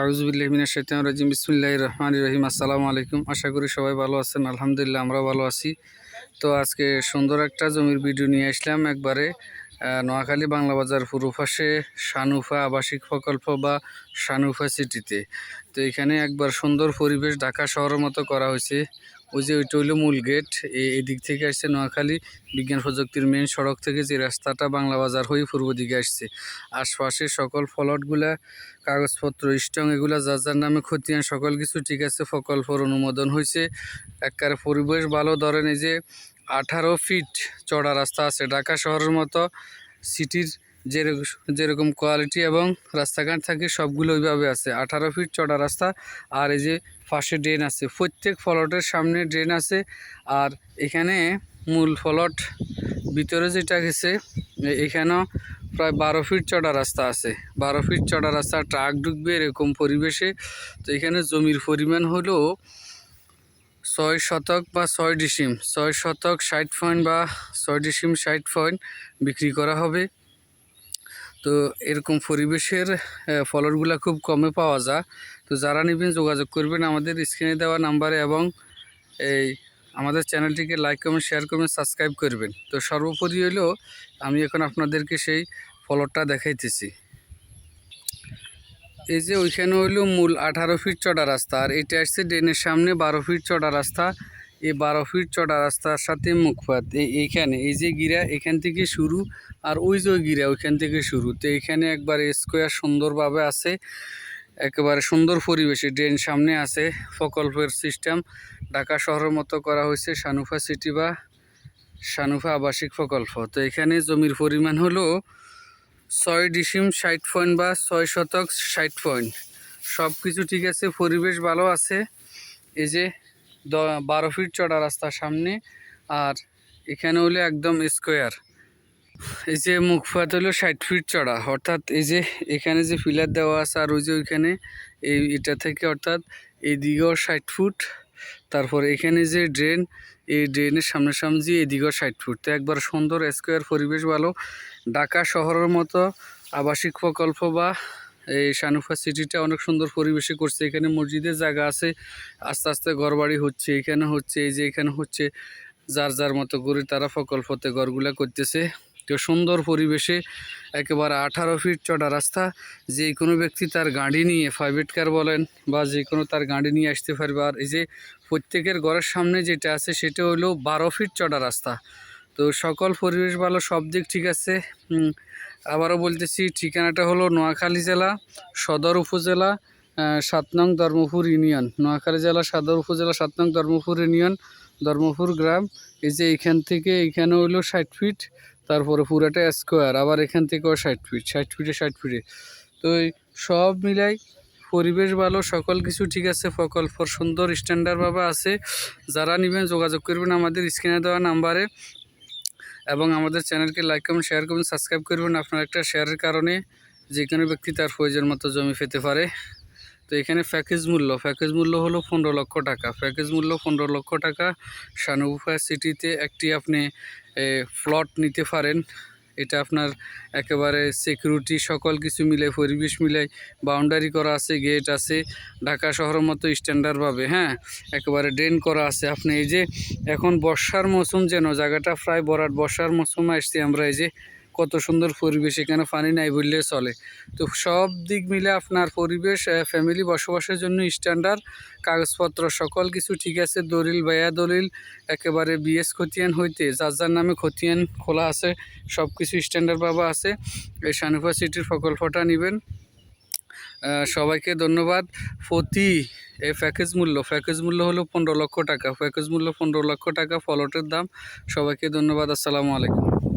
আউজুবিল্লাহমিনা শৈতান রাজিম। বিসমুল্লাহ রহমান রহিম। আসসালামু আলাইকুম। আশা করি সবাই ভালো আছেন। আলহামদুলিল্লাহ, আমরা ভালো আছি। তো আজকে সুন্দর একটা জমির ভিডিও নিয়ে আসলাম একবারে। নোয়াখালী বাংলা বাজার পুরো পাশে সানুফা আবাসিক প্রকল্প বা সানুফা সিটিতে। তো এখানে একবার সুন্দর পরিবেশ ঢাকা শহরের মতো করা হয়েছে। ওই যে ওইটা হইল মূল গেট। এই দিক থেকে আসছে নোয়াখালী বিজ্ঞান প্রযুক্তির মেন সড়ক থেকে যে রাস্তাটা বাংলা বাজার হয়ে পূর্ব দিকে আসছে। আশপাশে সকল ফলটগুলা, কাগজপত্র, স্টং, এগুলা যার যার নামে খতিয়ান, সকল কিছু ঠিক আছে, প্রকল্পর অনুমোদন হয়েছে। একবারে পরিবেশ ভালো ধরেন এই যে আঠারো ফিট চড়া রাস্তা আছে। ঢাকা শহরের মতো সিটির যেরকম কোয়ালিটি এবং রাস্তাঘাট থাকে, সবগুলো ওইভাবে আছে। আঠারো ফিট চড়া রাস্তা আর এই যে পাশে ড্রেন আছে। প্রত্যেক ফলটের সামনে ড্রেন আছে আর এখানে মূল ফলট ভিতরে যেটা গেছে, এখানেও প্রায় বারো ফিট চড়া রাস্তা আছে। বারো ফিট চড়া রাস্তা, ট্রাক ঢুকবে এরকম পরিবেশে। তো এখানে জমির পরিমাণ হলো ছয় শতক বা ছয় ডিসিম, ছয় শতক ষাট পয়েন্ট বা ছয় ডিসিম ষাট পয়েন্ট বিক্রি করা হবে। তো এরকম পরিবেশের ফলনগুলো খুব কমে পাওয়া যায়। তো যারা নেবেন যোগাযোগ করবেন আমাদের স্ক্রিনে দেওয়া নাম্বারে এবং এই আমাদের চ্যানেলটিকে লাইক, কমেন্ট, শেয়ার করবেন, সাবস্ক্রাইব করবেন। তো সর্বোপরি হলো আমি এখন আপনাদেরকে সেই ফলটা দেখাইতেছি। এই যে ওইখানে হইল মূল আঠারো ফিট চড়া রাস্তা, আর এটা আসছে ড্রেনের সামনে বারো ফিট চড়া রাস্তা। এই বারো ফিট চড়া রাস্তার সাথে মুখপাত এই এইখানে, এই যে গিরা, এখান থেকে শুরু, আর ওই যে গিরা, ওইখান থেকে শুরু। তো এইখানে একবার স্কোয়ার সুন্দরভাবে আছে, একেবারে সুন্দর পরিবেশে ড্রেন সামনে আছে, প্রকল্পের সিস্টেম। ঢাকা শহরের মতো করা হয়েছে, সানুফা সিটি বা সানুফা আবাসিক প্রকল্প। তো এখানে জমির পরিমাণ হলো ছয় ডিসিম ষাট পয়েন্ট বা ছয় শতক ষাট পয়েন্ট। সব কিছু ঠিক আছে, পরিবেশ ভালো আছে। এই যে বারো ফিট চড়া রাস্তার সামনে আর এখানে হলো একদম স্কোয়ার। এই যে মুখপাত হলো ষাট ফিট চড়া, অর্থাৎ এই যে এখানে যে ফিলার দেওয়া আছে আর ওই যে ওইখানে এই এটা থেকে অর্থাৎ এইদিকেও ষাট ফুট, তারপর এখানে যে ড্রেন এই ড্রেনের সামনাসামনি এদিকেও ষাট ফুট তো একবার সুন্দর স্কোয়ার পরিবেশ ভালো। ঢাকা শহরের মতো আবাসিক প্রকল্প বা এই সানুফা সিটিটা অনেক সুন্দর পরিবেশে করছে। এখানে মসজিদের জায়গা আছে। আস্তে আস্তে ঘরবাড়ি হচ্ছে, এখানে হচ্ছে, এই যে এখানে হচ্ছে, যার যার মতো করে তারা প্রকল্পতে ঘরগুলা করতেছে। তো সুন্দর পরিবেশে একেবারে আঠারো ফিট চড়া রাস্তা, যে কোনো ব্যক্তি তার গাড়ি নিয়ে প্রাইভেট কার বলেন বা যে কোনো তার গাড়ি নিয়ে আসতে পারবে। আর এই যে প্রত্যেকের ঘরের সামনে যেটা আছে সেটা হলো বারো ফিট চড়া রাস্তা। তো সকল পরিবেশ ভালো, সব দিক ঠিক আছে। আবারও বলতেছি, ঠিকানাটা হলো নোয়াখালী জেলা, সদর উপজেলা সাত নং ধর্মপুর ইউনিয়ন। নোয়াখালী জেলা, সদর উপজেলা, সাত নং ধর্মপুর ইউনিয়ন, ধর্মপুর গ্রাম। এই যে এইখান থেকে এইখানে হইল ষাট ফিট তারপরে পুরাটা স্কোয়ার আবার এখান থেকেও ষাট ফিট ষাট ফিটে ষাট ফিটে তো সব মিলাই পরিবেশ ভালো, সকল কিছু ঠিক আছে, প্রকল্প সুন্দর স্ট্যান্ডার্ডভাবে আছে। যারা নেবেন যোগাযোগ করবেন আমাদের স্ক্রিনে দেওয়া নাম্বারে এবং আমাদের চ্যানেলকে লাইক করবেন শেয়ার করবেন সাবস্ক্রাইব করবেন। আপনার একটা শেয়ারের কারণে যে কোনো ব্যক্তি তার প্রয়োজন মতো জমি পেতে পারে। তো এখানে প্যাকেজ মূল্য প্যাকেজ মূল্য হলো পনেরো লক্ষ টাকা। প্যাকেজ মূল্য পনেরো লক্ষ টাকা। সানুফা সিটিতে একটি আপনি প্লট নিতে পারেন। এটা আপনার একেবারে সিকিউরিটি, সকল কিছু মিলে, পরিবেশ মিলে, বাউন্ডারি করা আছে, গেট আছে, ঢাকা শহরের মতো স্ট্যান্ডার্ডভাবে হ্যাঁ? একেবারে ড্রেন করা আছে। আপনি এই যে এখন বর্ষার মৌসুম যেন, জায়গাটা প্রায় বরাট বর্ষার মৌসুম আসছি আমরা এই যে কত সুন্দর পরিবেশ, এখানে পানি নাই বললে চলে। তো সব দিক মিলে আপনার পরিবেশ ফ্যামিলি বসবাসের জন্য স্ট্যান্ডার্ড কাগজপত্র সকল কিছু ঠিক আছে, দলিল, বায়া দলিল, একেবারে বিএস খতিয়ান হইতে যার যার নামে খতিয়ান খোলা আছে সব কিছু স্ট্যান্ডার্ড বাবা আছে। এই সানুফা সিটির প্রকল্পটা নেবেন। সবাইকে ধন্যবাদ। প্রতি এই প্যাকেজ মূল্য প্যাকেজ মূল্য হলো পনেরো লক্ষ টাকা প্যাকেজ মূল্য পনেরো লক্ষ টাকা, ফলটের দাম। সবাইকে ধন্যবাদ, আসসালামু আলাইকুম।